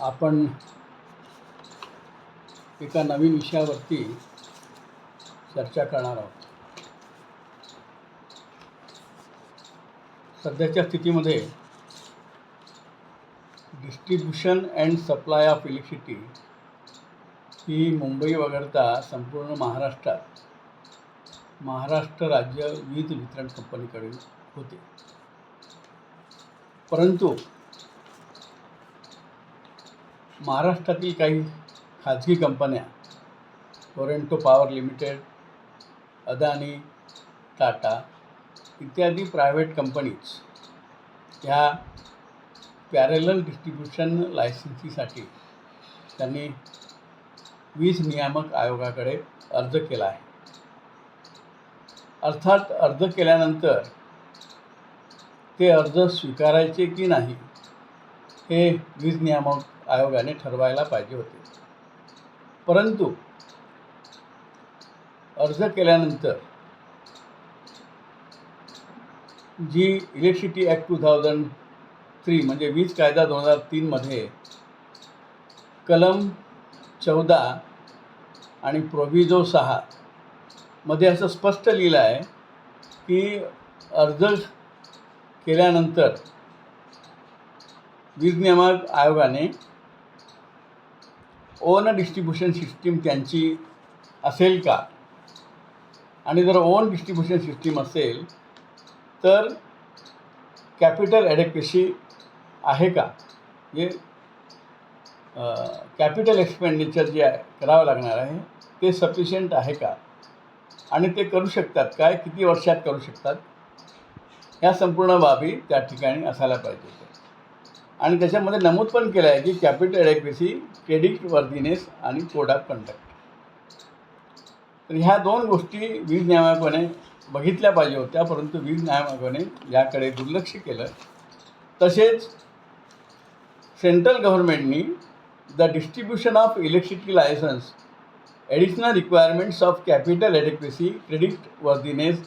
आपण एका नवीन विषयावरती चर्चा करणार आहोत. सध्याच्या स्थितीमध्ये distribution and supply of electricity ही मुंबई वगळता संपूर्ण महाराष्ट्रात महाराष्ट्र राज्य वीज वितरण कंपनीकडे होते. परंतु महाराष्ट्रातील काही खाजगी कंपन्या Torrent power limited Adani Tata इत्यादी प्रायव्हेट कंपनीज ह्या पॅरेलल डिस्ट्रीब्युशन लायसन्सीसाठी त्यांनी वीज नियामक आयोगाकडे अर्ज केला आहे. अर्थात अर्ज केल्यानंतर ते अर्ज स्वीकारायचे की नाही हे वीज नियामक आयोगाने ठरवायला पाहिजे होते. परंतु अर्ज केल्यानंतर जी electricity act two thousand three म्हणजे वीज कायदा दोन हजार तीनमध्ये कलम चौदा आणि प्रोव्हिजो सहा मध्ये असं स्पष्ट लिहिलं आहे की अर्ज केल्यानंतर वीज नियामक आयोगाने ओन डिस्ट्रीब्युशन सिस्टीम त्यांची असेल का? आणि जर ओन डिस्ट्रीब्युशन सिस्टीम असेल तर कॅपिटल ॲडेक्वेसी आहे का? म्हणजे कॅपिटल एक्सपेंडिचर जे आहे करावं लागणार आहे ते सफिशियंट आहे का? आणि ते करू शकतात काय? किती वर्षात करू शकतात? ह्या संपूर्ण बाबी त्या ठिकाणी असायला पाहिजे आणि त्याच्यामध्ये नमूद पण केलं आहे की कॅपिटल ॲडेक्वेसी क्रेडिट वर्दिनेस आणि कोड ऑफ कंडक्ट तर ह्या दोन गोष्टी वीज नियामकाने बघितल्या पाहिजे होत्या परंतु वीज नियामकाने याकडे दुर्लक्ष केलं. तसेच central गव्हर्नमेंटनी the distribution of electricity licence additional requirements of capital adequacy creditworthiness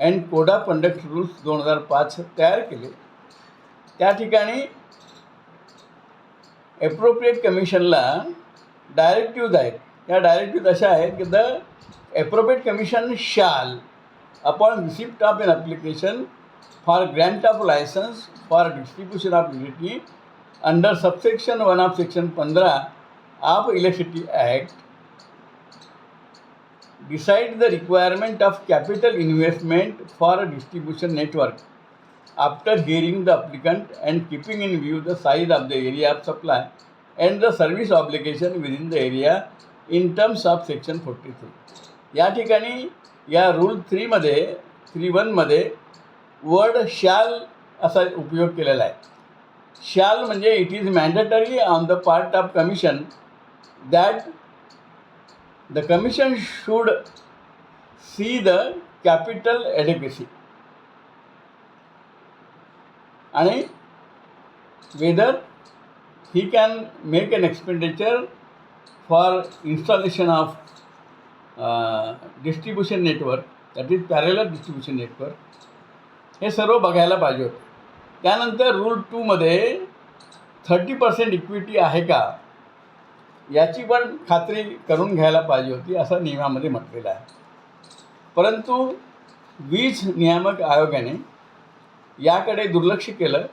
and code of conduct rules दोन हजार पाच तयार केले. त्या ठिकाणी एप्रोप्रिएट कमिशनला डायरेक्टिव्ज आहेत. या डायरेक्टिव्ज अशा आहेत की the appropriate commission shall upon receipt of an application for grant of licence for distribution of electricity under subsection one of section पंधरा of electricity act decide the requirement of capital investment for distribution network after hearing the applicant and keeping in view the size of the area of supply and the service obligation within the area in terms of section forty three या ठिकाणी या rule थ्रीमध्ये three वनमध्ये word shall असा उपयोग केलेला आहे shall म्हणजे it is mandatory on the part of commission that the commission should see the capital adequacy आणि whether he can make an expenditure for installation of distribution network that is parallel distribution network हे सर्व बघायला पाहिजे होते. त्यानंतर rule टूमध्ये thirty percent equity आहे का याची पण खात्री करून घ्यायला पाहिजे होती असं नियमामध्ये म्हटलेलं आहे. परंतु वीज नियामक आयोगाने याकडे दुर्लक्ष केलं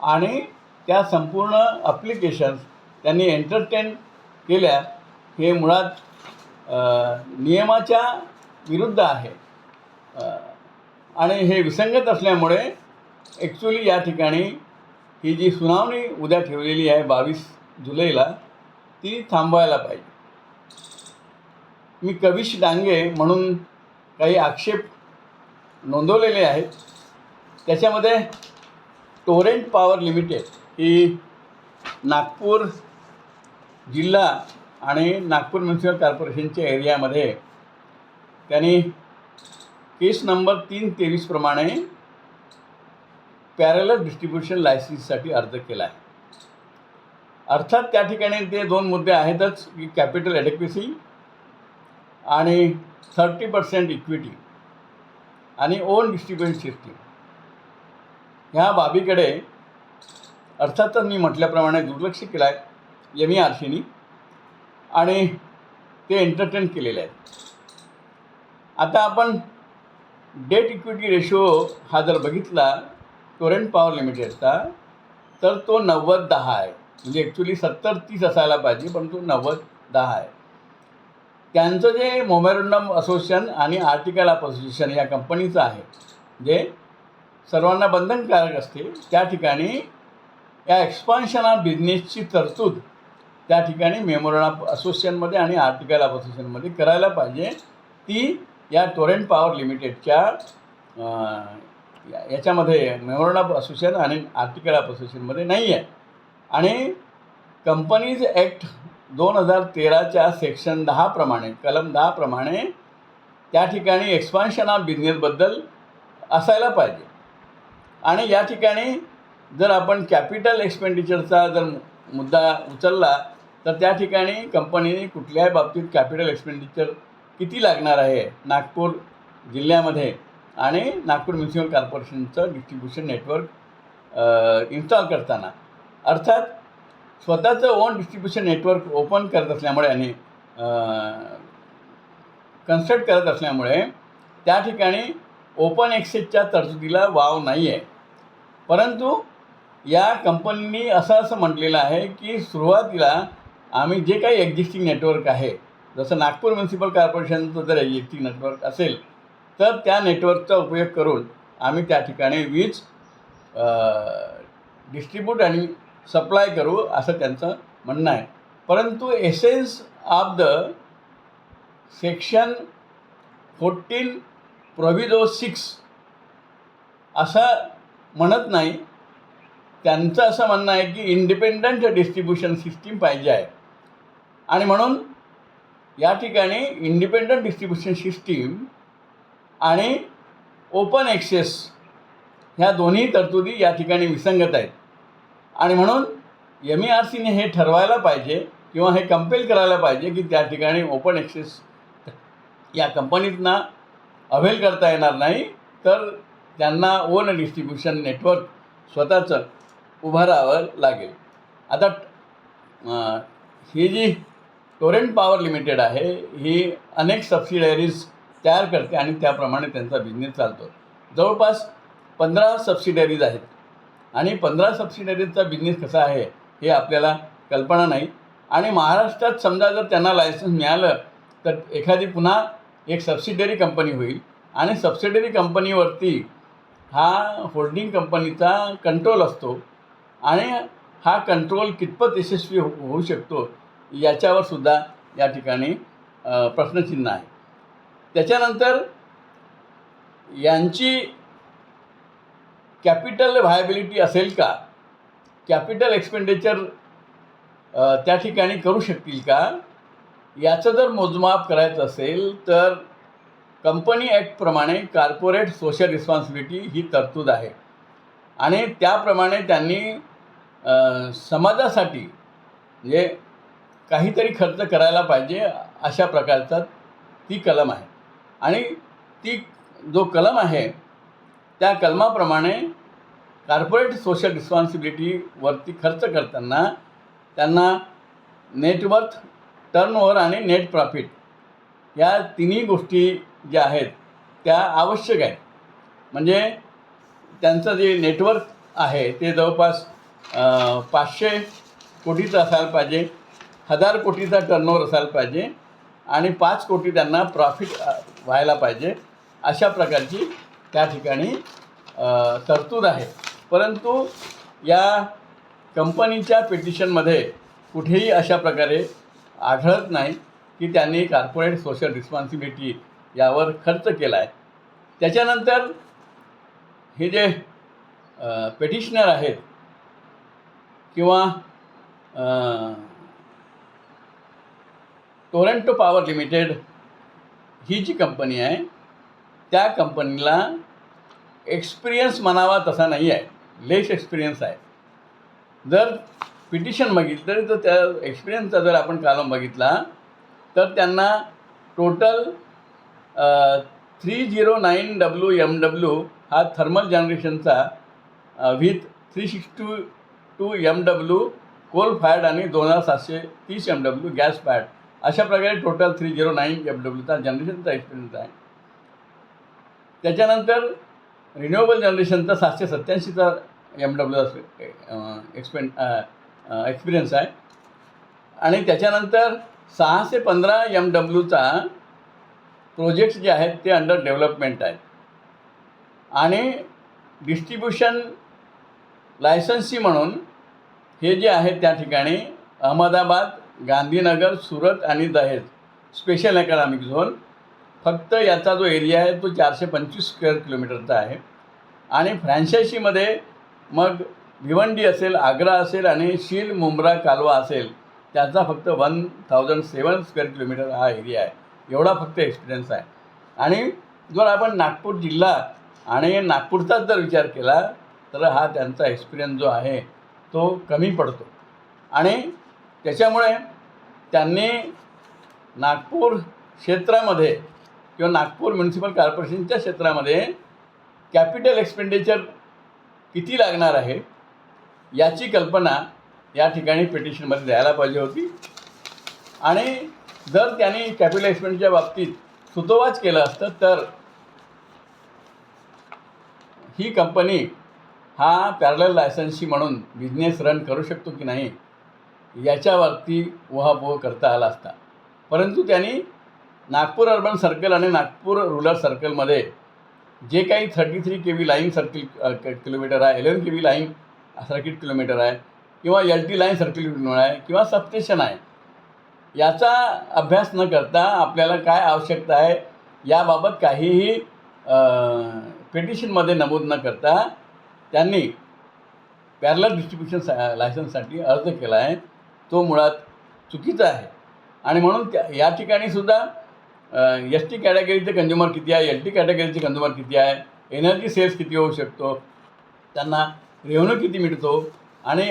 आणि त्या संपूर्ण अप्लिकेशन्स त्यांनी एंटरटेन केल्या. हे मुळात नियमाच्या विरुद्ध आहे. आणि हे विसंगत असल्यामुळे ॲक्च्युली या ठिकाणी ही जी सुनावणी उद्या ठेवलेली आहे बावीस जुलैला ती थांबवायला पाहिजे. मी कविश डांगे म्हणून काही आक्षेप नोंदवलेले आहेत. त्याच्यामध्ये टोरेंट पॉवर लिमिटेड ही नागपूर जिल्हा आणि नागपूर म्युन्सिपल कॉर्पोरेशनच्या एरियामध्ये त्यांनी केस नंबर तीन तेवीसप्रमाणे पॅरेलर डिस्ट्रीब्युशन लायसन्ससाठी अर्ज केला आहे. अर्थात त्या ठिकाणी ते दोन मुद्दे आहेतच की कॅपिटल ॲडेक्वेसी आणि थर्टी पर्सेंट इक्विटी आणि ओन डिस्ट्रीब्युशन सिस्टीम ह्या बाबीकडे अर्थातच मी म्हटल्याप्रमाणे दुर्लक्ष केलं आहे एम ई आर सीनी आणि ते एंटरटेन केलेले आहेत. आता आपण डेट इक्विटी रेशो हा जर बघितला टोरेंट पॉवर लिमिटेडचा तर तो नव्वद दहा आहे. म्हणजे ॲक्च्युली सत्तर तीस असायला पाहिजे पण तो नव्वद दहा आहे. त्यांचं जे मोमेरुंडम असोसिएशन आणि आर्टिकल ऑफ असोसिएशन या कंपनीचं आहे जे सर्वांना बंधनकारक असते त्या ठिकाणी या एक्सपान्शन ऑफ बिझनेसची तरतूद त्या ठिकाणी मेमोरंडम ऑफ असोसिएशनमध्ये आणि आर्टिकल ऑफ असोसिएशनमध्ये करायला पाहिजे. ती या टोरेंट पॉवर लिमिटेडच्या याच्यामध्ये मेमोरंडम ऑफ असोसिएशन आणि आर्टिकल ऑफ असोसिएशनमध्ये नाही आहे. आणि कंपनीज ॲक्ट दोन हजार तेराच्या सेक्शन दहाप्रमाणे कलम दहाप्रमाणे त्या ठिकाणी एक्सपान्शन ऑफ बिझनेसबद्दल असायला पाहिजे. आणि या ठिकाणी जर आपण कॅपिटल एक्सपेंडिचरचा जर मु- मुद्दा उचलला तर त्या ठिकाणी कंपनीने कुठल्याही बाबतीत कॅपिटल एक्सपेंडिचर किती लागणार आहे? नागपूर जिल्ह्यामध्ये आणि नागपूर म्युन्सिपल कॉर्पोरेशनचं डिस्ट्रीब्युशन नेटवर्क इन्स्टॉल करताना. अर्थात स्वतःचं ओन डिस्ट्रीब्युशन नेटवर्क ओपन करत असल्यामुळे आणि कन्स्ट्रक्ट करत असल्यामुळे त्या ठिकाणी ओपन एक्सेसच्या तरतुदीला वाव नाही आहे परंतु या कंपनीनी असं असं म्हटलेलं आहे की सुरुवातीला आम्ही जे काही एक्झिस्टिंग नेटवर्क आहे जसं नागपूर म्युन्सिपल कॉर्पोरेशनचं जर एक्झिस्टिंग नेटवर्क असेल तर त्या नेटवर्कचा उपयोग करून आम्ही त्या ठिकाणी वीज डिस्ट्रीब्यूट आणि सप्लाय करू असं त्यांचं म्हणणं आहे. परंतु essence of the section fourteen proviso six असा म्हणत नाही. त्यांचं असं म्हणणं आहे की इंडिपेंडंट डिस्ट्रीब्युशन सिस्टीम पाहिजे आहे. आणि म्हणून या ठिकाणी इंडिपेंडंट डिस्ट्रीब्युशन सिस्टीम आणि ओपन एक्सेस ह्या दोन्ही तरतुदी या ठिकाणी विसंगत आहेत. आणि म्हणून एम ई आर सीने हे ठरवायला पाहिजे किंवा हे कंपेल करायला पाहिजे की त्या ठिकाणी ओपन एक्सेस या कंपनीतना अव्हेल करता येणार नाही. तर त्यांना ओन डिस्ट्रीब्युशन नेटवर्क स्वतःचं उभारावं लागेल. आता ही जी टोरेंट पॉवर लिमिटेड आहे ही अनेक सबसिडरीज तयार करते आणि त्याप्रमाणे त्यांचा बिझनेस चालतो. जवळपास पंधरा सबसिडरीज आहेत. आणि पंधरा सबसिडरीजचा बिझनेस कसा आहे हे आपल्याला कल्पना नाही. आणि महाराष्ट्रात समजा जर त्यांना लायसन्स मिळालं तर एखादी पुन्हा एक सबसिडरी कंपनी होईल. आणि सबसिडरी कंपनीवरती हा होल्डिंग कंपनीचा कंट्रोल असतो. आणि हा कंट्रोल कितपत यशस्वी हो होऊ शकतो याच्यावर सुद्धा या ठिकाणी प्रश्नचिन्ह आहे. त्याच्यानंतर यांची कॅपिटल व्हायबिलिटी असेल का? कॅपिटल एक्सपेंडिचर त्या ठिकाणी करू शकतील का? याचं जर मोजमाप करायचं असेल तर कंपनी ॲक्टप्रमाणे कॉर्पोरेट सोशल रिस्पॉन्सिबिलिटी ही तरतूद आहे. आणि त्याप्रमाणे त्यांनी समाजासाठी म्हणजे काहीतरी खर्च करायला पाहिजे अशा प्रकारचा ती कलम आहे. आणि ती जो कलम आहे त्या कलमाप्रमाणे कॉर्पोरेट सोशल रिस्पॉन्सिबिलिटीवरती खर्च करताना त्यांना नेटवर्थ टर्नओव्हर आणि नेट प्रॉफिट या तिन्ही गोष्टी ज्या आहेत त्या आवश्यक आहेत. म्हणजे त्यांचं जे नेटवर्क आहे ते जवळपास पाचशे कोटीचं असायला पाहिजे हजार कोटीचा टर्नओव्हर असायला पाहिजे आणि पाच कोटी त्यांना प्रॉफिट व्हायला पाहिजे अशा प्रकारची त्या ठिकाणी तरतूद आहे. परंतु या कंपनीच्या पिटिशनमध्ये कुठेही अशा प्रकारे आढळत नाही की त्यांनी कॉर्पोरेट सोशल रिस्पॉन्सिबिलिटी यावर खर्च केला आहे त्याच्यानंतर हे जे पेटिशनर आहेत किंवा टोरेंटो पॉवर लिमिटेड ही जी कंपनी आहे त्या कंपनीला एक्सपिरियन्स म्हणावा तसा नाही आहे. लेस एक्सपिरियन्स आहे. जर पिटिशन बघितलं तरी तर त्या एक्सपिरियन्सचा जर आपण कालम बघितला तर त्यांना total three zero nine W M W हा thermal जनरेशनचा with three six two two M W coal fired आणि दोन हजार सातशे तीस एम डब्ल्यू गॅस फायर्ड अशा प्रकारे total three zero nine M डब्ल्यूचा जनरेशनचा एक्सपिरियन्स आहे. त्याच्यानंतर रिन्युएबल जनरेशनचा सातशे सत्त्याऐंशीचा एम डब्ल्यू एक्सपेन एक्सपिरियन्स आहे. आणि त्याच्यानंतर सहाशे पंधरा एम डब्ल्यूचा प्रोजेक्ट्स जे आहेत ते अंडर डेव्हलपमेंट आहेत. आणि डिस्ट्रीब्युशन लायसन्सी म्हणून हे जे आहे त्या ठिकाणी अहमदाबाद गांधीनगर सुरत आणि दहेज स्पेशल एकाडमिक झोन फक्त याचा जो एरिया आहे तो चारशे पंचवीस स्क्वेअर किलोमीटरचा आहे. आणि फ्रँचायशीमध्ये मग भिवंडी असेल आग्रा असेल आणि शील मुंब्रा कालवा असेल त्याचा फक्त one thousand seven square kilometre हा एरिया आहे. एवढा फक्त एक्सपिरियन्स आहे. आणि जर आपण नागपूर जिल्हा आणि नागपूरचाच जर विचार केला तर हा त्यांचा एक्सपिरियन्स जो आहे तो कमी पडतो. आणि त्याच्यामुळे त्यांनी नागपूर क्षेत्रामध्ये किंवा नागपूर म्युन्सिपल कॉर्पोरेशनच्या क्षेत्रामध्ये कॅपिटल एक्सपेंडिचर किती लागणार आहे याची कल्पना या ठिकाणी पिटिशनमध्ये द्यायला पाहिजे होती. आणि जर त्यांनी कॅपिटल एक्सपेंडिचरच्या बाबतीत सुतोवाच केलं असतं तर ही कंपनी हा पॅरल लायसन्सशी म्हणून बिझनेस रन करू शकतो की नाही याच्यावरती उहापोह करता आला असता. परंतु त्यांनी नागपूर अर्बन सर्कल आणि नागपूर रुरल सर्कलमध्ये जे काही thirty three K V line circle kilometre आहे eleven K V line circuit kilometre आहे किंवा L T line circle kilometre आहे किंवा सबस्टेशन आहे याचा अभ्यास न करता आपल्याला काय आवश्यकता आहे याबाबत काहीही पिटिशनमध्ये नमूद न करता त्यांनी पॅरलर डिस्ट्रीब्युशन सा लायसन्ससाठी अर्ज केला आहे. तो मुळात चुकीचा आहे. आणि म्हणून त्या या ठिकाणीसुद्धा एस टी कॅटेगरीचे कंझ्युमर किती आहे एल टी कॅटेगरीचे कंझ्युमर किती आहे एनर्जी सेल्स किती होऊ शकतो त्यांना रेव्हन्यू किती मिळतो आणि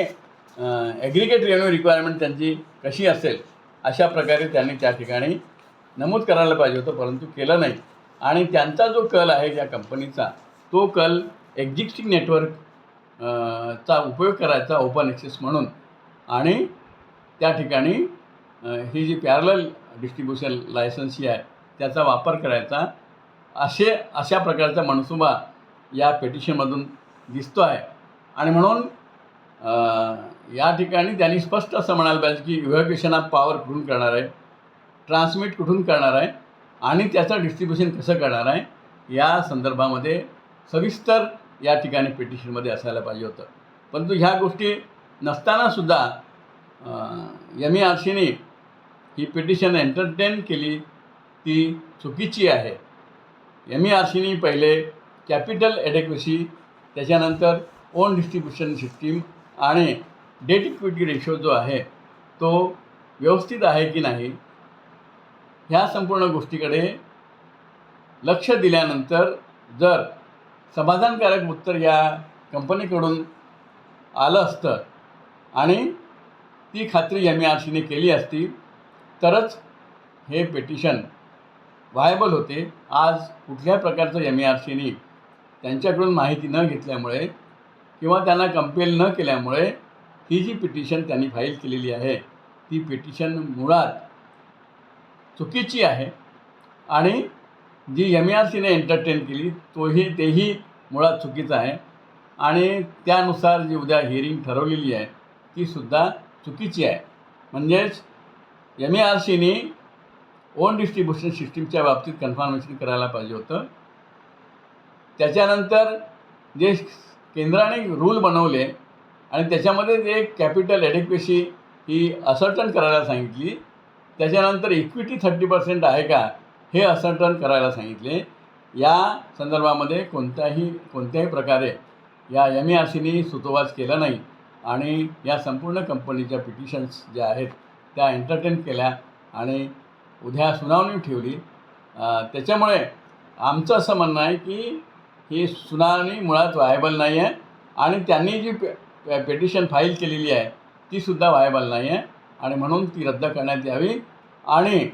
ॲग्रिगेट रेव्हन्यू रिक्वायरमेंट त्यांची कशी असेल अशा प्रकारे त्यांनी त्या ठिकाणी नमूद करायला पाहिजे होतं परंतु केलं नाही. आणि त्यांचा जो कल आहे या कंपनीचा तो कल एक्झिस्टिंग नेटवर्क चा उपयोग करायचा ओपन एक्सेस म्हणून. आणि त्या ठिकाणी ही जी पॅरल डिस्ट्रीब्युशन लायसन्स ही आहे त्याचा वापर करायचा. असे अशा प्रकारचा मनसुबा या पेटिशनमधून दिसतो आहे आणि म्हणून या ठिकाणी त्यांनी स्पष्ट असं म्हणायला पाहिजे की इव्हॅक्युएशन ऑफ पॉवर कुठून करणार आहे? ट्रान्समिट कुठून करणार आहे? आणि त्याचं डिस्ट्रीब्युशन कसं करणार आहे? या संदर्भामध्ये सविस्तर या ठिकाणी पिटिशनमध्ये असायला पाहिजे होतं. परंतु ह्या गोष्टी नसतानासुद्धा एम ई आर सीने ही पिटिशन एंटरटेन केली. ती चुकीची आहे. एम ई आर सीने पहिले कॅपिटल ॲडेक्वेसी त्याच्यानंतर ओन डिस्ट्रीब्युशन सिस्टीम आणि डेट इक्विटी रेशो जो आहे तो व्यवस्थित आहे की नाही ह्या संपूर्ण गोष्टीकडे लक्ष दिल्यानंतर जर समाधानकारक उत्तर या कंपनीकडून आलं असतं आणि ती खात्री एम ए आर सीने केली असती तरच हे पेटिशन व्हायबल होते. आज कुठल्या प्रकारचं एम ए आर सीने त्यांच्याकडून माहिती न घेतल्यामुळे किंवा त्यांना कंपेल न केल्यामुळे ही जी पिटिशन त्यांनी फाईल केलेली आहे ती पिटिशन मुळात चुकीची आहे आणि जी एम ए आर सीने एंटरटेन केली तोही तेही मुळात चुकीचं आहे. आणि त्यानुसार जी उद्या हिअरिंग ठरवलेली आहे तीसुद्धा चुकीची आहे. म्हणजेच एम ए आर सीने ओन डिस्ट्रीब्युशन सिस्टीमच्या बाबतीत कन्फर्मेशन करायला पाहिजे होतं. त्याच्यानंतर जे केंद्राने रूल बनवले आणि त्याच्यामध्ये जे कॅपिटल ॲडेक्वेसी ही असर्टन करायला सांगितली त्याच्यानंतर इक्विटी थर्टी पर्सेंट आहे का हे असर्टन करायला सांगितले. या संदर्भामध्ये कोणत्याही कोणत्याही प्रकारे या एम ए आर सीने सुतोवाच केला नाही आणि या संपूर्ण कंपनीच्या पिटिशन्स ज्या आहेत त्या एंटरटेन केल्या आणि उद्या सुनावणी ठेवली. त्याच्यामुळे आमचं असं म्हणणं आहे की ही सुनावणी मुळात व्हायबल नाही आहे आणि त्यांनी जी पेटिशन फाईल केलेली आहे तीसुद्धा व्हायबल नाही आहे. आणि म्हणून ती रद्द करण्यात यावी. आणि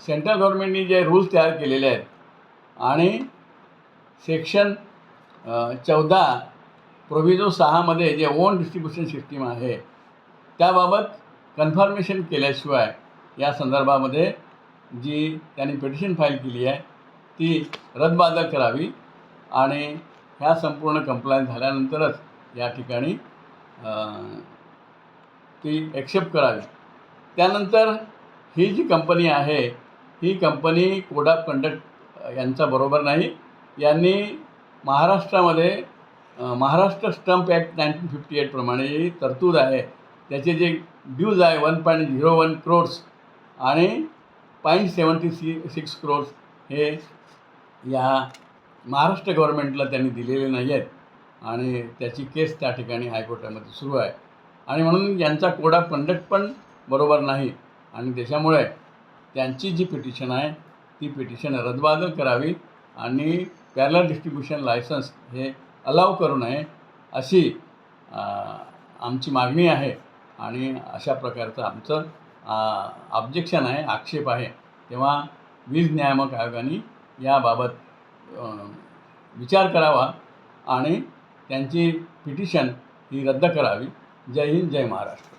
सेंट्रल गव्हर्मेंटनी जे रूल्स तयार केलेले आहेत आणि सेक्शन चौदा प्रोव्हिजो सहामध्ये जे ओन डिस्ट्रीब्युशन सिस्टीम आहे त्याबाबत कन्फर्मेशन केल्याशिवाय या संदर्भामध्ये जी त्यांनी पिटिशन फाईल केली आहे ती रद्दबादल करावी. आणि ह्या संपूर्ण कंप्लायन्स झाल्यानंतरच या ठिकाणी ती ॲक्सेप्ट करावी. त्यानंतर ही जी कंपनी आहे ही कंपनी कोड ऑफ कंडक्ट यांचा बरोबर नाही. यांनी महाराष्ट्रामध्ये Maharashtra stamp act nineteen fifty एटप्रमाणे जी तरतूद आहे त्याचे जे ड्यूज आहे one point zero one crores आणि point seventy C six crores हे या महाराष्ट्र गव्हर्नमेंटला त्यांनी दिलेले नाही आहेत आणि त्याची केस त्या ठिकाणी हायकोर्टामध्ये सुरू आहे. आणि म्हणून यांचा कोडा कंडक्ट पण बरोबर नाही. आणि त्याच्यामुळे त्यांची जी पिटिशन आहे ती पिटिशन रद्दबादल करावी आणि पॅरलर डिस्ट्रीब्युशन लायसन्स हे अलाव करू नये अशी आमची मागणी आहे. आणि अशा प्रकारचं आमचं ऑब्जेक्शन आहे आक्षेप आहे. तेव्हा वीज नियामक आयोगाने याबाबत विचार करावा आणि त्यांची पिटिशन ही रद्द करावी. जय हिंद जय महाराष्ट्र.